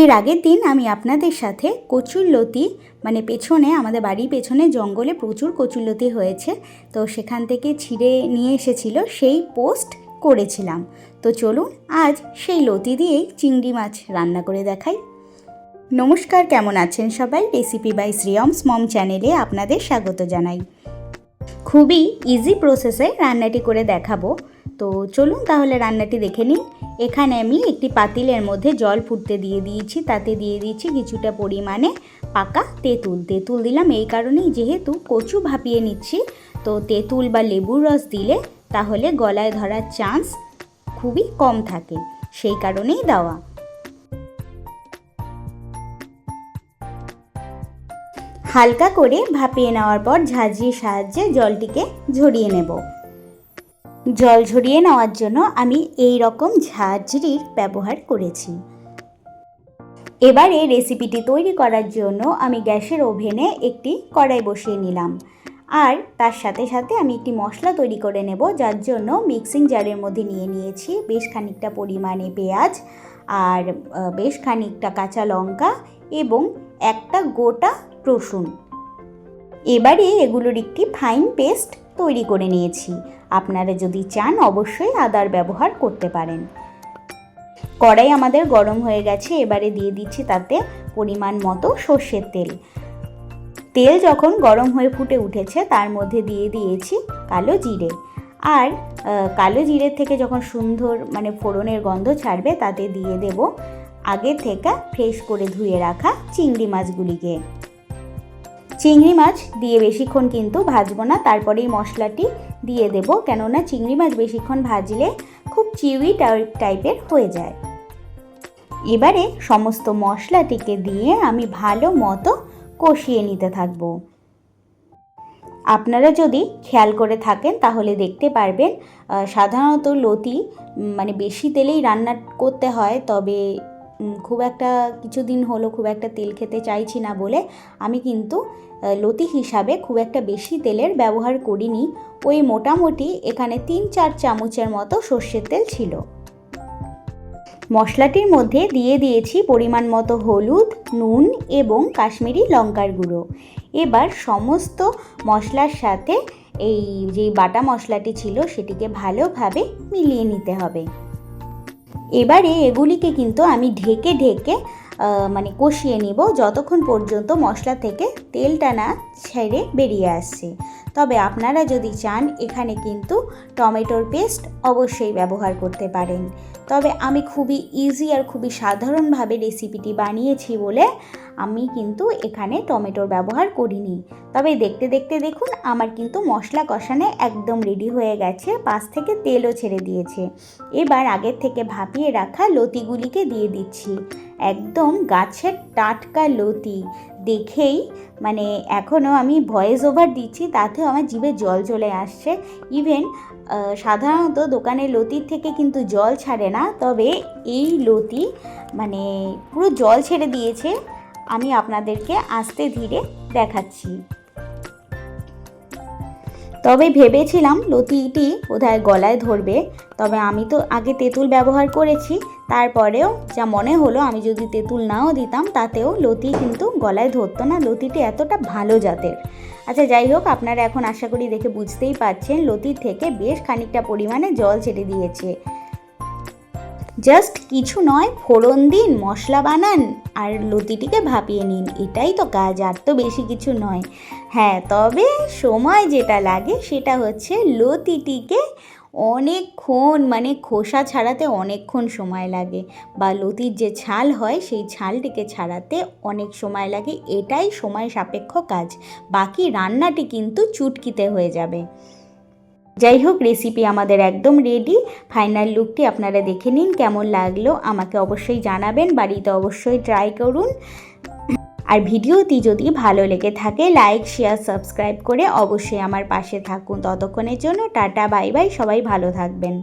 এর আগের দিন আমি আপনাদের সাথে কচুরলতি মানে পেছনে, আমাদের বাড়ির পেছনে জঙ্গলে প্রচুর কচুরলতি হয়েছে, তো সেখান থেকে ছিঁড়ে নিয়ে এসেছিল, সেই পোস্ট করেছিলাম। তো চলুন আজ সেই লতি দিয়েই চিংড়ি মাছ রান্না করে দেখাই। নমস্কার, কেমন আছেন সবাই? রেসিপি বাই শ্রিয়মস মম চ্যানেলে আপনাদের স্বাগত জানাই। খুবই ইজি প্রসেসে রান্নাটি করে দেখাবো। তো চলুন তাহলে রান্নাটি দেখে নিন এখানে আমি একটি পাতিলের মধ্যে জল ফুটতে দিয়ে দিয়েছি, তাতে দিয়ে দিয়েছি কিছুটা পরিমাণে পাকা তেঁতুল। তেঁতুল দিলাম এই কারণেই যেহেতু কচু ভাপিয়ে নিচ্ছি, তো তেঁতুল বা লেবুর রস দিলে তাহলে গলায় ধরার চান্স খুবই কম থাকে, সেই কারণেই দেওয়া। হালকা করে ভাপিয়ে নেওয়ার পর ঝাঁঝরির সাহায্যে জলটিকে ঝরিয়ে নেব। জল ঝরিয়ে নেওয়ার জন্য আমি এই রকম ঝাঁঝরির ব্যবহার করেছি। এবারে রেসিপিটি তৈরি করার জন্য আমি গ্যাসের ওভেনে একটি কড়াই বসিয়ে নিলাম। আর তার সাথে সাথে আমি একটি মশলা তৈরি করে নেব, যার জন্য মিক্সিং জারের মধ্যে নিয়ে নিয়েছি বেশ খানিকটা পরিমাণে পেঁয়াজ আর বেশ খানিকটা কাঁচা লঙ্কা এবং একটা গোটা রসুন। এবারে এগুলোর একটি ফাইন পেস্ট তৈরি করে নিয়েছি। আপনারা যদি চান, অবশ্যই আদার ব্যবহার করতে পারেন। কড়াই আমাদের গরম হয়ে গেছে, এবারে দিয়ে দিচ্ছি তাতে পরিমাণ মতো সর্ষের তেল। তেল যখন গরম হয়ে ফুটে উঠেছে, তার মধ্যে দিয়ে দিয়েছি কালো জিরে। আর কালো জিরের থেকে যখন সুন্দর মানে ফোড়নের গন্ধ ছাড়বে, তাতে দিয়ে দেব আগে থেকে ফ্রেশ করে ধুয়ে রাখা চিংড়ি মাছগুলিকে। চিংড়ি মাছ দিয়ে বেশিক্ষণ কিন্তু ভাজবো না, তারপরেই মশলাটি দিয়ে দেব। কেননা চিংড়ি মাছ বেশিক্ষণ ভাজলে খুব চিউই টাইপের হয়ে যায়। এবারে সমস্ত মশলাটিকে দিয়ে আমি ভালো মতো কষিয়ে নিতে থাকব। আপনারা যদি খেয়াল করে থাকেন, তাহলে দেখতে পারবেন সাধারণত লতি মানে বেশি তেলেই রান্না করতে হয়, তবে খুব একটা কিছুদিন হলো খুব একটা তেল খেতে চাইছি না বলে আমি কিন্তু লতি হিসাবে খুব একটা বেশি তেলের ব্যবহার করিনি। ওই মোটামুটি এখানে তিন চার চামচের মতো সর্ষের তেল ছিল। মশলাটির মধ্যে দিয়ে দিয়েছি পরিমাণ মতো হলুদ, নুন এবং কাশ্মীরি লঙ্কার গুঁড়ো। এবার সমস্ত মশলার সাথে এই যে বাটা মশলাটি ছিল সেটিকে ভালোভাবে মিলিয়ে নিতে হবে। এবারে এগুলিকে কিন্তু আমি ঢেকে ঢেকে মানে কষিয়ে নিব যতক্ষণ পর্যন্ত মশলা থেকে তেলটা না ছেড়ে বেরিয়ে আসছে। তবে আপনারা যদি চান, এখানে কিন্তু টমেটোর পেস্ট অবশ্যই ব্যবহার করতে পারেন। তবে আমি খুবই ইজি আর খুবই সাধারণভাবে রেসিপিটি বানিয়েছি বলে আমি কিন্তু এখানে টমেটোর ব্যবহার করিনি। তবে দেখতে দেখতে দেখুন, আমার কিন্তু মশলা কষানো একদম রেডি হয়ে গেছে, পাশ থেকে তেলও ছেড়ে দিয়েছে। এবার আগের থেকে ভাপিয়ে রাখা লতিগুলিকে দিয়ে দিচ্ছি। একদম গাছের টাটকা লতি। দেখেই মানে এখনও আমি ভয়েস ওভার দিচ্ছি, তাতেও আমার জিভে জল চলে আসছে। ইভেন সাধারণত দোকানের লতির থেকে কিন্তু জল ছাড়ে না, তবে এই লতি মানে পুরো জল ছেড়ে দিয়েছে। আমি আপনাদেরকে আস্তে ধীরে দেখাচ্ছি। তবে ভেবেছিলাম লতিটি বোধহয় গলায় ধরবে, তবে আমি তো আগে তেঁতুল ব্যবহার করেছি, তারপরেও যা মনে হলো আমি যদি তেঁতুল নাও দিতাম, তাতেও লতি কিন্তু গলায় ধরতো না, লতিটি এতটা ভালো জাতের। আচ্ছা যাই হোক, আপনারা এখন আশা করি দেখে বুঝতেই পারছেন, লতির থেকে বেশ খানিকটা পরিমাণে জল ছেড়ে দিয়েছে। জাস্ট কিছু নয়, ফোড়ন দিন, মশলা বানান আর লতিটিকে ভাপিয়ে নিন। এটাই তো কাজ, আর তো বেশি কিছু নয়। হ্যাঁ তবে সময় যেটা লাগে সেটা হচ্ছে লতিটিকে অনেকক্ষণ মানে খোসা ছাড়াতে অনেকক্ষণ সময় লাগে বা লতির যে ছাল হয় সেই ছালটিকে ছাড়াতে অনেক সময় লাগে। এটাই সময় সাপেক্ষ কাজ। বাকি রান্নাটি কিন্তু চুটকিতে হয়ে যাবে। যাই হোক রেসিপি আমাদের একদম রেডি ফাইনাল লুকটি আপনারা দেখে নিন, কেমন লাগল আমাকে অবশ্যই জানাবেন, বাড়িতে অবশ্যই ট্রাই করুন। আর ভিডিওটি যদি ভালো লেগে থাকে লাইক শেয়ার সাবস্ক্রাইব করে অবশ্যই আমার পাশে থাকুন। ততক্ষণের জন্য টাটা বাই বাই সবাই ভালো থাকবেন।